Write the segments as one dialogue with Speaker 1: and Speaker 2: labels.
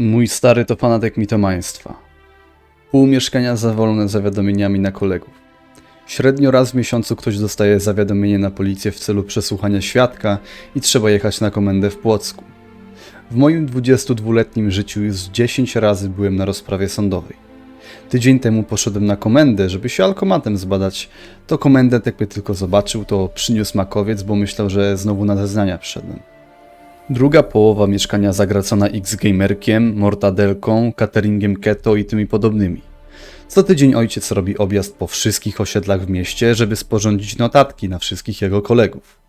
Speaker 1: Mój stary to fanatyk mitomaństwa. Pół mieszkania zawolone zawiadomieniami na kolegów. Średnio raz w miesiącu ktoś dostaje zawiadomienie na policję w celu przesłuchania świadka i trzeba jechać na komendę w Płocku. W moim 22-letnim życiu już 10 razy byłem na rozprawie sądowej. Tydzień temu poszedłem na komendę, żeby się alkomatem zbadać. To komendant jakby tylko zobaczył, to przyniósł makowiec, bo myślał, że znowu na zeznania przyszedłem. Druga połowa mieszkania zagracona X-Gamerkiem, Mortadelką, cateringiem keto i tymi podobnymi. Co tydzień ojciec robi objazd po wszystkich osiedlach w mieście, żeby sporządzić notatki na wszystkich jego kolegów.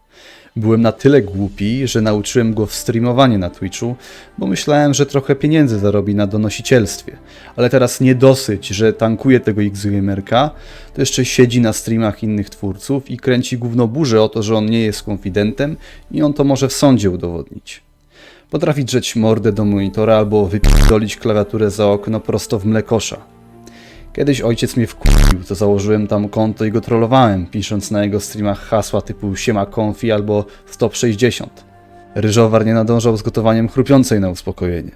Speaker 1: Byłem na tyle głupi, że nauczyłem go w streamowanie na Twitchu, bo myślałem, że trochę pieniędzy zarobi na donosicielstwie. Ale teraz nie dosyć, że tankuje tego X-Gamerka, to jeszcze siedzi na streamach innych twórców i kręci gówno burzę o to, że on nie jest konfidentem i on to może w sądzie udowodnić. Potrafi drzeć mordę do monitora albo wypierdolić klawiaturę za okno prosto w mlekosza. Kiedyś ojciec mnie wkurwił, to założyłem tam konto i go trollowałem, pisząc na jego streamach hasła typu siema konfi albo stop 60. Ryżowar nie nadążał z gotowaniem chrupiącej na uspokojenie.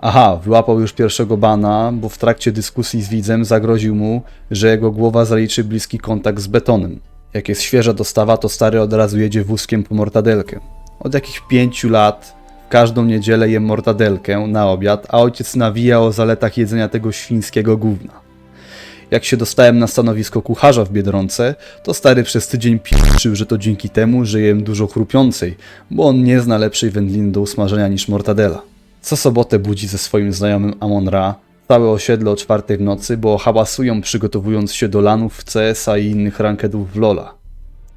Speaker 1: Aha, wyłapał już pierwszego bana, bo w trakcie dyskusji z widzem zagroził mu, że jego głowa zaliczy bliski kontakt z betonem. Jak jest świeża dostawa, to stary od razu jedzie wózkiem po mortadelkę. Od jakichś pięciu lat każdą niedzielę jem mortadelkę na obiad, a ojciec nawija o zaletach jedzenia tego świńskiego gówna. Jak się dostałem na stanowisko kucharza w Biedronce, to stary przez tydzień pieprzył, że to dzięki temu, że jem dużo chrupiącej, bo on nie zna lepszej wędliny do usmażenia niż mortadela. Co sobotę budzi ze swoim znajomym Amon Ra, całe osiedle o czwartej w nocy, bo hałasują przygotowując się do lanów w CS-a i innych rankedów w LoL'a.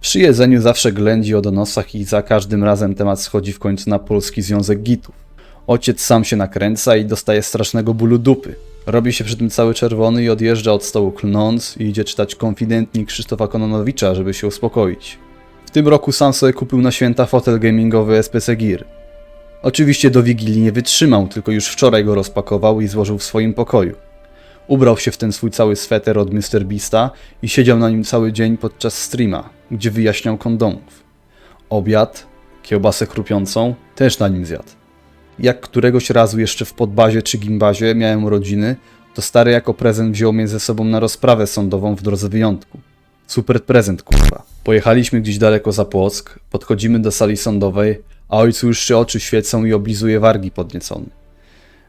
Speaker 1: Przy jedzeniu zawsze ględzi o donosach i za każdym razem temat schodzi w końcu na Polski Związek Gitów. Ojciec sam się nakręca i dostaje strasznego bólu dupy. Robi się przy tym cały czerwony i odjeżdża od stołu klnąc i idzie czytać konfidentnik Krzysztofa Kononowicza, żeby się uspokoić. W tym roku sam sobie kupił na święta fotel gamingowy SPC Gear. Oczywiście do Wigilii nie wytrzymał, tylko już wczoraj go rozpakował i złożył w swoim pokoju. Ubrał się w ten swój cały sweter od Mr. Beasta i siedział na nim cały dzień podczas streama, gdzie wyjaśniał kondomów. Obiad, kiełbasę chrupiącą, też na nim zjadł. Jak któregoś razu jeszcze w podbazie czy gimbazie miałem urodziny, to stary jako prezent wziął mnie ze sobą na rozprawę sądową w drodze wyjątku. Super prezent, kurwa. Pojechaliśmy gdzieś daleko za Płock, podchodzimy do sali sądowej, a ojcu już się oczy świecą i oblizuje wargi podniecony.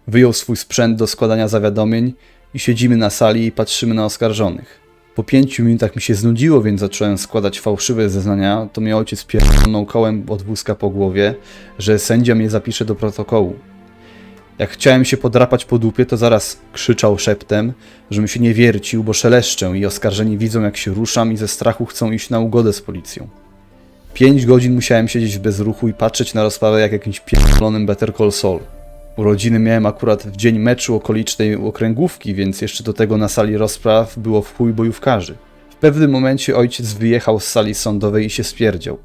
Speaker 1: Wyjął swój sprzęt do składania zawiadomień i siedzimy na sali i patrzymy na oskarżonych. Po pięciu minutach mi się znudziło, więc zacząłem składać fałszywe zeznania, to mnie ojciec pierdolnął kołem od wózka po głowie, że sędzia mnie zapisze do protokołu. Jak chciałem się podrapać po dupie, to zaraz krzyczał szeptem, żebym się nie wiercił, bo szeleszczę i oskarżeni widzą jak się ruszam i ze strachu chcą iść na ugodę z policją. Pięć godzin musiałem siedzieć w bezruchu i patrzeć na rozprawę jak jakimś pierdolonym Better Call Saul. Urodziny miałem akurat w dzień meczu okolicznej okręgówki, więc jeszcze do tego na sali rozpraw było w chuj bojówkarzy. W pewnym momencie ojciec wyjechał z sali sądowej i się spierdział.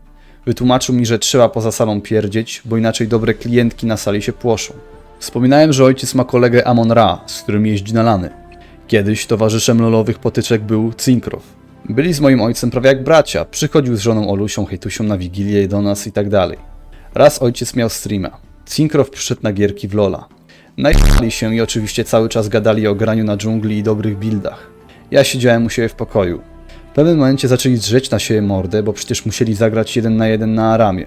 Speaker 1: Wytłumaczył mi, że trzeba poza salą pierdzieć, bo inaczej dobre klientki na sali się płoszą. Wspominałem, że ojciec ma kolegę Amon Ra, z którym jeździ na lany. Kiedyś towarzyszem lolowych potyczek był Cinkrow. Byli z moim ojcem prawie jak bracia, przychodził z żoną Olusią, hejtusią na Wigilię do nas i tak dalej. Raz ojciec miał streama. Cinkrow przyszedł na gierki w Lola. Najechali się i oczywiście cały czas gadali o graniu na dżungli i dobrych buildach. Ja siedziałem u siebie w pokoju. W pewnym momencie zaczęli drzeć na siebie mordę, bo przecież musieli zagrać jeden na jeden na Aramie.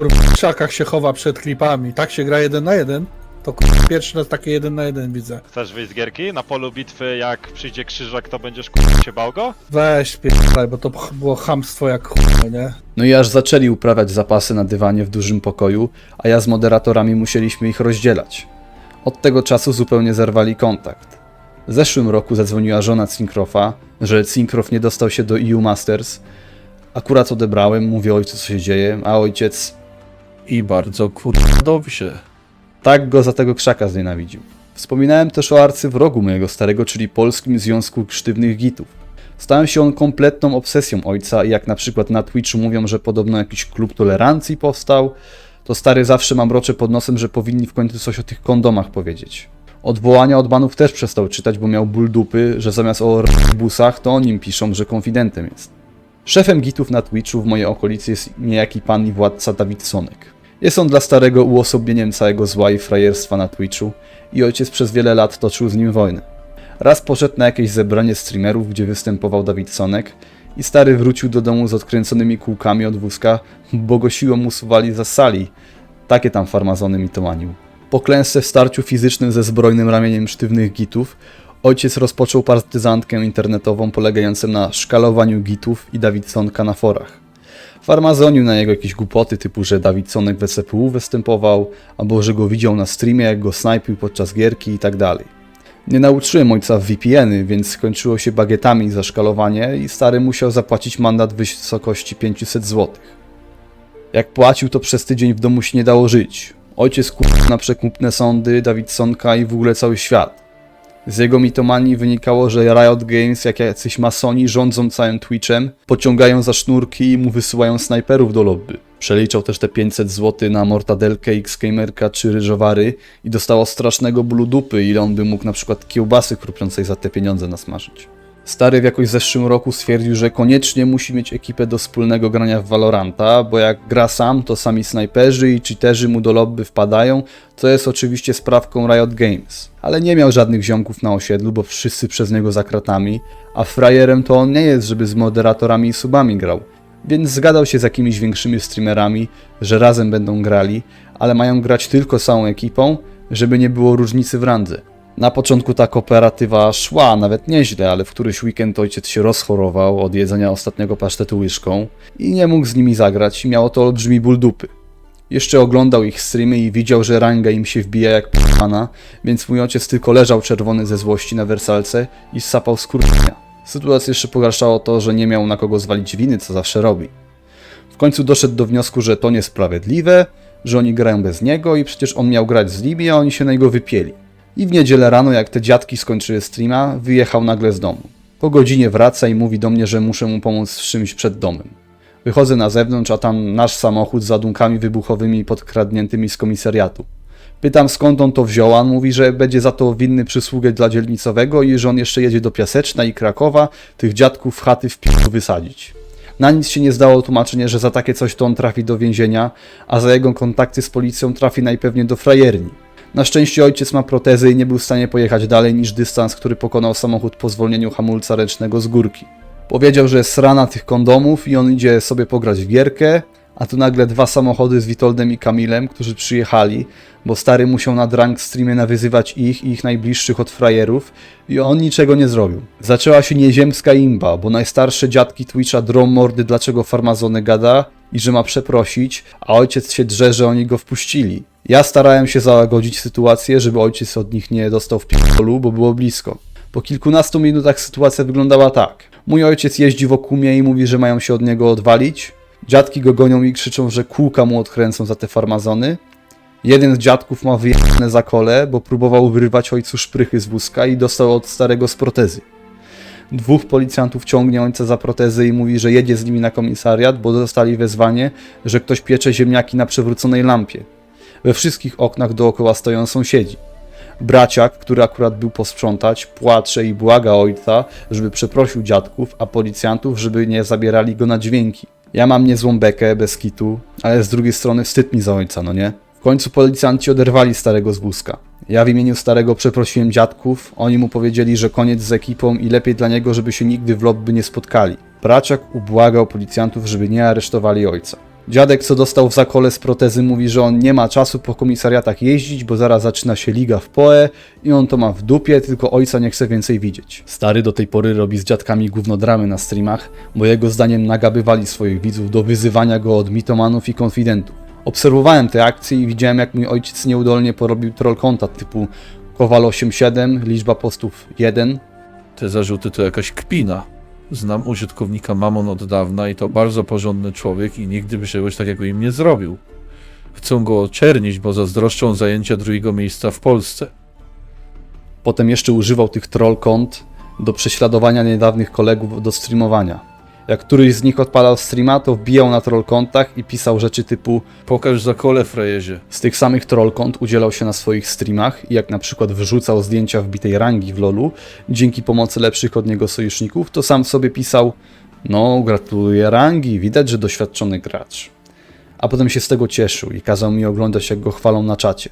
Speaker 2: W krzakach się chowa przed klipami. Tak się gra jeden na jeden? To kurwa, pierwszy raz takie jeden na jeden widzę.
Speaker 3: Chcesz wyjść z gierki? Na polu bitwy, jak przyjdzie krzyżak, to będziesz kurwa się bał go?
Speaker 2: Weź pierdolaj, bo to ch- było chamstwo jak chuj, nie?
Speaker 1: No i aż zaczęli uprawiać zapasy na dywanie w dużym pokoju, a ja z moderatorami musieliśmy ich rozdzielać. Od tego czasu zupełnie zerwali kontakt. W zeszłym roku zadzwoniła żona Cinkrofa, że Cinkrof nie dostał się do EU Masters. Akurat odebrałem, mówię ojcu co się dzieje, a ojciec
Speaker 4: I bardzo kurwa dobrze.
Speaker 1: Tak go za tego krzaka znienawidził. Wspominałem też o arcywrogu mojego starego, czyli Polskim Związku Sztywnych Gitów. Stał się on kompletną obsesją ojca jak na przykład na Twitchu mówią, że podobno jakiś klub tolerancji powstał, to stary zawsze mam rocze pod nosem, że powinni w końcu coś o tych kondomach powiedzieć. Odwołania od banów też przestał czytać, bo miał ból dupy, że zamiast o busach, to o nim piszą, że konfidentem jest. Szefem gitów na Twitchu w mojej okolicy jest niejaki pan i władca Dawid Sonek. Jest on dla starego uosobieniem całego zła i frajerstwa na Twitchu i ojciec przez wiele lat toczył z nim wojnę. Raz poszedł na jakieś zebranie streamerów, gdzie występował Dawidsonek i stary wrócił do domu z odkręconymi kółkami od wózka, bo go siłą usuwali za sali. Takie tam farmazony mitomanił. Po klęsce w starciu fizycznym ze zbrojnym ramieniem sztywnych gitów, ojciec rozpoczął partyzantkę internetową polegającą na szkalowaniu gitów i Dawidsonka na forach. Farmazonił na jego jakieś głupoty typu, że Dawidsonek w CPU występował, albo że go widział na streamie, jak go snajpił podczas gierki i tak. Nie nauczyłem ojca w VPN-y, więc skończyło się bagietami za szkalowanie i stary musiał zapłacić mandat w wysokości 500 zł. Jak płacił, to przez tydzień w domu się nie dało żyć. Ojciec kupił na przekupne sądy, Dawidsonka i w ogóle cały świat. Z jego mitomanii wynikało, że Riot Games, jak jacyś masoni rządzą całym Twitchem, pociągają za sznurki i mu wysyłają snajperów do lobby. Przeliczał też te 500 zł na mortadelkę, X-Gamerka czy ryżowary i dostało strasznego bólu dupy, ile on by mógł na przykład kiełbasy krupiącej za te pieniądze nasmażyć. Stary w jakoś zeszłym roku stwierdził, że koniecznie musi mieć ekipę do wspólnego grania w Valoranta, bo jak gra sam, to sami snajperzy i cheaterzy mu do lobby wpadają, co jest oczywiście sprawką Riot Games. Ale nie miał żadnych ziomków na osiedlu, bo wszyscy przez niego za kratami, a frajerem to on nie jest, żeby z moderatorami i subami grał. Więc zgadał się z jakimiś większymi streamerami, że razem będą grali, ale mają grać tylko całą ekipą, żeby nie było różnicy w randze. Na początku ta kooperatywa szła nawet nieźle, ale w któryś weekend ojciec się rozchorował od jedzenia ostatniego pasztetu łyżką i nie mógł z nimi zagrać i miało to olbrzymi ból dupy. Jeszcze oglądał ich streamy i widział, że ranga im się wbija jak p***ana, więc mój ojciec tylko leżał czerwony ze złości na wersalce i sapał skurczenia. Sytuację jeszcze pogarszało to, że nie miał na kogo zwalić winy, co zawsze robi. W końcu doszedł do wniosku, że to niesprawiedliwe, że oni grają bez niego i przecież on miał grać z nimi, a oni się na niego wypieli. I w niedzielę rano, jak te dziadki skończyły streama, wyjechał nagle z domu. Po godzinie wraca i mówi do mnie, że muszę mu pomóc z czymś przed domem. Wychodzę na zewnątrz, a tam nasz samochód z ładunkami wybuchowymi podkradniętymi z komisariatu. Pytam skąd on to wziął, a on mówi, że będzie za to winny przysługę dla dzielnicowego i że on jeszcze jedzie do Piaseczna i Krakowa tych dziadków w chaty w piłku wysadzić. Na nic się nie zdało tłumaczenie, że za takie coś to on trafi do więzienia, a za jego kontakty z policją trafi najpewniej do frajerni. Na szczęście ojciec ma protezy i nie był w stanie pojechać dalej niż dystans, który pokonał samochód po zwolnieniu hamulca ręcznego z górki. Powiedział, że jest rana tych kondomów i on idzie sobie pograć w gierkę, a tu nagle dwa samochody z Witoldem i Kamilem, którzy przyjechali, bo stary musiał na drunk streamie nawyzywać ich i ich najbliższych od frajerów i on niczego nie zrobił. Zaczęła się nieziemska imba, bo najstarsze dziadki Twitcha drą mordy dlaczego farmazony gada i że ma przeprosić, a ojciec się drze, że oni go wpuścili. Ja starałem się załagodzić sytuację, żeby ojciec od nich nie dostał w pierdolu, bo było blisko. Po kilkunastu minutach sytuacja wyglądała tak. Mój ojciec jeździ wokół mnie i mówi, że mają się od niego odwalić. Dziadki go gonią i krzyczą, że kółka mu odkręcą za te farmazony. Jeden z dziadków ma wyjechane za kole, bo próbował wyrwać ojcu szprychy z wózka i dostał od starego z protezy. Dwóch policjantów ciągnie ojca za protezy i mówi, że jedzie z nimi na komisariat, bo dostali wezwanie, że ktoś piecze ziemniaki na przewróconej lampie. We wszystkich oknach dookoła stoją sąsiedzi. Braciak, który akurat był posprzątać, płacze i błaga ojca, żeby przeprosił dziadków, a policjantów, żeby nie zabierali go na dźwięki. Ja mam niezłą bekę, bez kitu, ale z drugiej strony wstyd mi za ojca, no nie? W końcu policjanci oderwali starego z wózka. Ja w imieniu starego przeprosiłem dziadków, oni mu powiedzieli, że koniec z ekipą i lepiej dla niego, żeby się nigdy w lobby nie spotkali. Braciak ubłagał policjantów, żeby nie aresztowali ojca. Dziadek, co dostał w zakole z protezy, mówi, że on nie ma czasu po komisariatach jeździć, bo zaraz zaczyna się liga w POE i on to ma w dupie, tylko ojca nie chce więcej widzieć. Stary do tej pory robi z dziadkami gównodramy na streamach, bo jego zdaniem nagabywali swoich widzów do wyzywania go od mitomanów i konfidentów. Obserwowałem te akcje i widziałem, jak mój ojciec nieudolnie porobił troll konta typu Kowal87, liczba postów 1,
Speaker 4: Te zarzuty to jakaś kpina. Znam użytkownika Mamon od dawna i to bardzo porządny człowiek i nigdy by czegoś takiego im nie zrobił. Chcą go oczernić, bo zazdroszczą zajęcia drugiego miejsca w Polsce.
Speaker 1: Potem jeszcze używał tych troll kont do prześladowania niedawnych kolegów do streamowania. Jak któryś z nich odpalał streama, to wbijał na troll kontach i pisał rzeczy typu
Speaker 4: Pokaż za kole, frajerze.
Speaker 1: z tych samych troll kont udzielał się na swoich streamach i jak na przykład wrzucał zdjęcia wbitej rangi w lolu dzięki pomocy lepszych od niego sojuszników, to sam sobie pisał no gratuluję rangi, widać, że doświadczony gracz. a potem się z tego cieszył i kazał mi oglądać jak go chwalą na czacie.